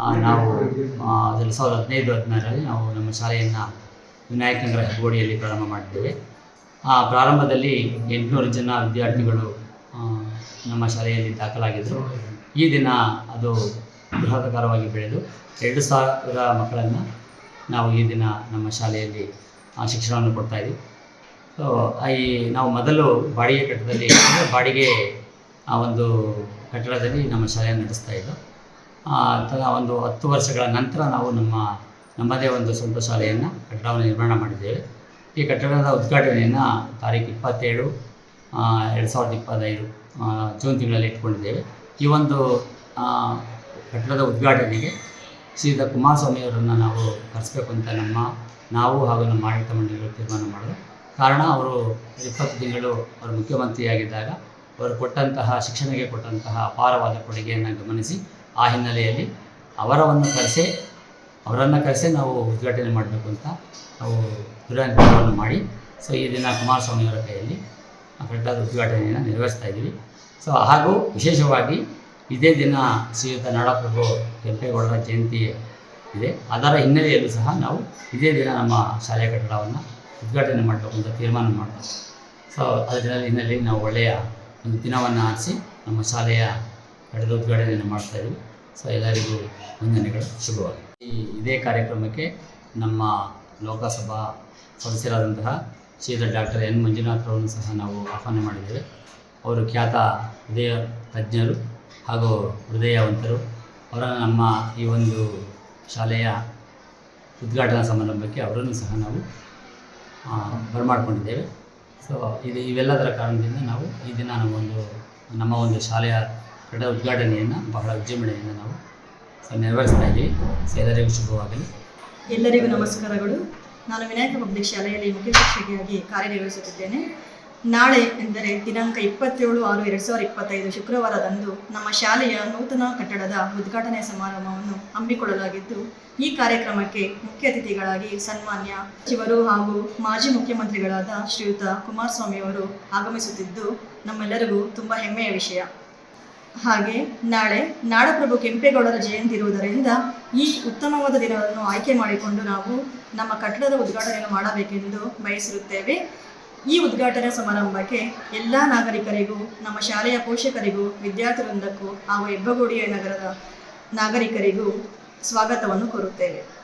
ಆ, ಎರಡು ಸಾವಿರದ ಹದಿನೈದು ಹದಿನಾರರಲ್ಲಿ ನಾವು ನಮ್ಮ ಶಾಲೆಯನ್ನು ವಿನಾಯಕ ನಗರ ಗೋಡಿಯಲ್ಲಿ ಪ್ರಾರಂಭ ಮಾಡಿದ್ದೇವೆ. ಆ ಪ್ರಾರಂಭದಲ್ಲಿ ಎಂಟುನೂರು ಜನ ವಿದ್ಯಾರ್ಥಿಗಳು ನಮ್ಮ ಶಾಲೆಯಲ್ಲಿ ದಾಖಲಾಗಿದ್ದರು ಈ ದಿನ ಅದು ಬೃಹತ್ಕಾರವಾಗಿ ಬೆಳೆದು ಎರಡು ಸಾವಿರ ಮಕ್ಕಳನ್ನು ನಾವು ಈ ದಿನ ನಮ್ಮ ಶಾಲೆಯಲ್ಲಿ ಶಿಕ್ಷಣವನ್ನು ಕೊಡ್ತಾ ಇದ್ದೀವಿ. ಸೊ ಈ ನಾವು ಮೊದಲು ಬಾಡಿಗೆ ಕಟ್ಟದಲ್ಲಿ ಬಾಡಿಗೆ ಆ ಒಂದು ಕಟ್ಟಡದಲ್ಲಿ ನಮ್ಮ ಶಾಲೆಯನ್ನು ನಡೆಸ್ತಾ ಇದ್ದು ತದ ಒಂದು ಹತ್ತು ವರ್ಷಗಳ ನಂತರ ನಾವು ನಮ್ಮ, ನಮ್ಮದೇ ಒಂದು ಸ್ವಂತ ಶಾಲೆಯನ್ನು ಕಟ್ಟಡವನ್ನು ನಿರ್ಮಾಣ ಮಾಡಿದ್ದೇವೆ. ಈ ಕಟ್ಟಡದ ಉದ್ಘಾಟನೆಯನ್ನು ತಾರೀಕು ಇಪ್ಪತ್ತೇಳು ಎರಡು ಸಾವಿರದ ಇಪ್ಪತ್ತೈದು ಜೂನ್ ತಿಂಗಳಲ್ಲಿ ಇಟ್ಕೊಂಡಿದ್ದೇವೆ. ಈ ಒಂದು ಕಟ್ಟಡದ ಉದ್ಘಾಟನೆಗೆ ಶ್ರೀಧ ಕುಮಾರಸ್ವಾಮಿಯವರನ್ನು ನಾವು ಕರೆಸಬೇಕು ಅಂತ ನಮ್ಮ ನಾವು ಹಾಗೂ ನಮ್ಮ ಆಡಳಿತ ಮಂಡಳಿಗಳು ತೀರ್ಮಾನ ಮಾಡಿದ್ರು. ಕಾರಣ ಅವರು ಇಪ್ಪತ್ತು ತಿಂಗಳು ಅವರು ಮುಖ್ಯಮಂತ್ರಿಯಾಗಿದ್ದಾಗ ಅವರು ಕೊಟ್ಟಂತಹ ಶಿಕ್ಷಣಕ್ಕೆ ಕೊಟ್ಟಂತಹ ಅಪಾರವಾದ ಕೊಡುಗೆಯನ್ನು ಗಮನಿಸಿ ಆ ಹಿನ್ನೆಲೆಯಲ್ಲಿ ಅವರವನ್ನು ಕರೆಸಿ, ಅವರನ್ನು ಕರೆಸಿ ನಾವು ಉದ್ಘಾಟನೆ ಮಾಡಬೇಕು ಅಂತ ನಾವು ದುರಂತವನ್ನು ಮಾಡಿ, ಸೊ ಈ ದಿನ ಕುಮಾರಸ್ವಾಮಿಯವರ ಕೈಯಲ್ಲಿ ಆ ಕಟ್ಟಡದ ಉದ್ಘಾಟನೆಯನ್ನು ನೆರವೇರಿಸ್ತಾ ಇದ್ದೀವಿ. ಸೊ ಹಾಗೂ ವಿಶೇಷವಾಗಿ ಇದೇ ದಿನ ಶ್ರೀಯುತ ನಾಡಪ್ರಭು ಕೆಂಪೇಗೌಡರ ಜಯಂತಿ ಇದೆ. ಅದರ ಹಿನ್ನೆಲೆಯಲ್ಲೂ ಸಹ ನಾವು ಇದೇ ದಿನ ನಮ್ಮ ಶಾಲೆಯ ಕಟ್ಟಡವನ್ನು ಉದ್ಘಾಟನೆ ಮಾಡಬೇಕು ಅಂತ ತೀರ್ಮಾನ ಮಾಡ್ತೀವಿ ಸೊ ಅದರ ಹಿನ್ನೆಲೆಯಲ್ಲಿ ನಾವು ಒಳ್ಳೆಯ ಒಂದು ದಿನವನ್ನು ಆರಿಸಿ ನಮ್ಮ ಶಾಲೆಯ ಕಟ್ಟಡ ಉದ್ಘಾಟನೆಯನ್ನು ಮಾಡ್ತಾ ಇದ್ದೀವಿ ಸೊ ಎಲ್ಲರಿಗೂ ವಂದನೆಗಳು. ಶುಭವಾಗಿ ಈ ಇದೇ ಕಾರ್ಯಕ್ರಮಕ್ಕೆ ನಮ್ಮ ಲೋಕಸಭಾ ಸದಸ್ಯರಾದಂತಹ ಶ್ರೀಧರ್ ಡಾಕ್ಟರ್ ಎನ್ ಮಂಜುನಾಥ್ರವರನ್ನು ಸಹ ನಾವು ಆಹ್ವಾನ ಮಾಡಿದ್ದೇವೆ. ಅವರು ಖ್ಯಾತ ಹೃದಯ ತಜ್ಞರು ಹಾಗೂ ಹೃದಯವಂತರು. ಅವರನ್ನು ನಮ್ಮ ಈ ಒಂದು ಶಾಲೆಯ ಉದ್ಘಾಟನಾ ಸಮಾರಂಭಕ್ಕೆ ಅವರನ್ನು ಸಹ ನಾವು ಬರಮಾಡ್ಕೊಂಡಿದ್ದೇವೆ. ಸೊ ಇದು ಇವೆಲ್ಲದರ ಕಾರಣದಿಂದ ನಾವು ಈ ದಿನ ಒಂದು, ನಮ್ಮ ಒಂದು ಶಾಲೆಯ ಕಟ್ಟಡ ಉದ್ಘಾಟನೆಯನ್ನು ಬಹಳ ವಿಜೃಂಭಣೆಯಿಂದ ನಾವು ನೆರವೇರಿಸ್ತಾ ಇದ್ದೀವಿ. ಎಲ್ಲರಿಗೂ ಶುಭವಾಗಲಿ. ಎಲ್ಲರಿಗೂ ನಮಸ್ಕಾರಗಳು. ನಾನು ವಿನಾಯಕ ಪಬ್ಲಿಕ್ ಶಾಲೆಯಲ್ಲಿ ಮುಖ್ಯ ಶಿಕ್ಷಕಿಯಾಗಿ ಕಾರ್ಯನಿರ್ವಹಿಸುತ್ತಿದ್ದೇನೆ. ನಾಳೆ ಎಂದರೆ ದಿನಾಂಕ ಇಪ್ಪತ್ತೇಳು ಆರು ಎರಡು ಸಾವಿರದ ಇಪ್ಪತ್ತೈದು ಶುಕ್ರವಾರದಂದು ನಮ್ಮ ಶಾಲೆಯ ನೂತನ ಕಟ್ಟಡದ ಉದ್ಘಾಟನೆ ಸಮಾರಂಭವನ್ನು ಹಮ್ಮಿಕೊಳ್ಳಲಾಗಿದ್ದು, ಈ ಕಾರ್ಯಕ್ರಮಕ್ಕೆ ಮುಖ್ಯ ಅತಿಥಿಗಳಾಗಿ ಸನ್ಮಾನ್ಯ ಸಚಿವರು ಹಾಗೂ ಮಾಜಿ ಮುಖ್ಯಮಂತ್ರಿಗಳಾದ ಶ್ರೀಯುತ ಕುಮಾರಸ್ವಾಮಿಯವರು ಆಗಮಿಸುತ್ತಿದ್ದು, ನಮ್ಮೆಲ್ಲರಿಗೂ ತುಂಬ ಹೆಮ್ಮೆಯ ವಿಷಯ. ಹಾಗೆ ನಾಳೆ ನಾಡಪ್ರಭು ಕೆಂಪೇಗೌಡರ ಜಯಂತಿ ಇರುವುದರಿಂದ ಈ ಉತ್ತಮವಾದ ದಿನವನ್ನು ಆಯ್ಕೆ ಮಾಡಿಕೊಂಡು ನಾವು ನಮ್ಮ ಕಟ್ಟಡದ ಉದ್ಘಾಟನೆಯನ್ನು ಮಾಡಬೇಕೆಂದು ಬಯಸಿರುತ್ತೇವೆ. ಈ ಉದ್ಘಾಟನಾ ಸಮಾರಂಭಕ್ಕೆ ಎಲ್ಲ ನಾಗರಿಕರಿಗೂ, ನಮ್ಮ ಶಾಲೆಯ ಪೋಷಕರಿಗೂ ವಿದ್ಯಾರ್ಥಿ ವೃಂದಕ್ಕೂ ಹಾಗೂ ಹೆಬ್ಬಗೋಡಿಯ ನಗರದ ನಾಗರಿಕರಿಗೂ ಸ್ವಾಗತವನ್ನು ಕೋರುತ್ತೇವೆ.